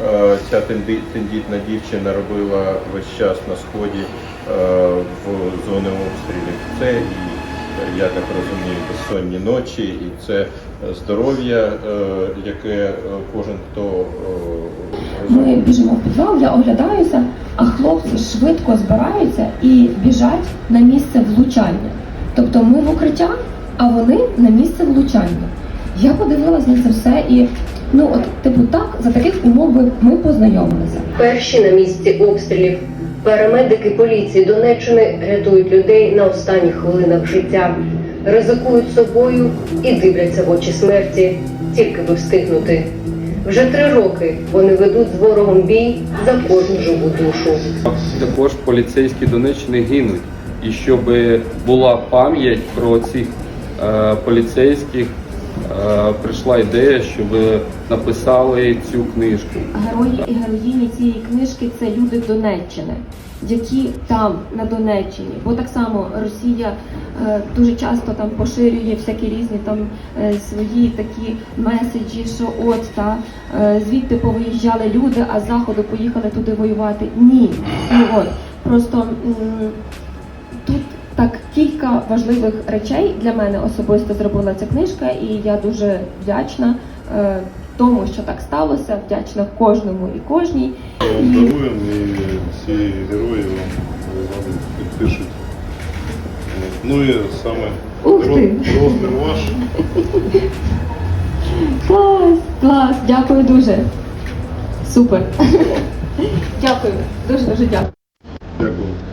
е, ця тендітна дівчина робила весь час на сході е, в зони обстрілів. Це і я так розумію, безсонні ночі, і це здоров'я, е, яке кожен хто Ми біжимо в підвал, я оглядаюся, а хлопці швидко збираються і біжать на місце влучання. Тобто ми в укриття, а вони на місце влучання. Я подивилась на це все і ну от типу так, за таких умов ми познайомилися. Перші на місці обстрілів. Парамедики поліції Донеччини рятують людей на останніх хвилинах життя, ризикують собою і дивляться в очі смерті, тільки би встигнути. Вже три роки вони ведуть з ворогом бій за кожну живу душу. Також поліцейські Донеччини гинуть. І щоб була пам'ять про цих е, поліцейських, прийшла ідея, щоб написали цю книжку. Герої і героїні цієї книжки це люди Донеччини, які там на Донеччині. Бо так само Росія е, дуже часто там поширює всякі різні там е, свої такі меседжі, що от та е, звідти повиїжджали люди, а з заходу поїхали туди воювати. Ні, ну от просто. Так, кілька важливих речей для мене особисто зробила ця книжка, і я дуже вдячна е, тому, що так сталося, вдячна кожному і кожній. Вам даруємо і ці герої вам, підпишуть. Ну і саме розмір ваш. Клас, клас, дякую дуже. Супер. Дякую, дуже дуже дякую. Дякую.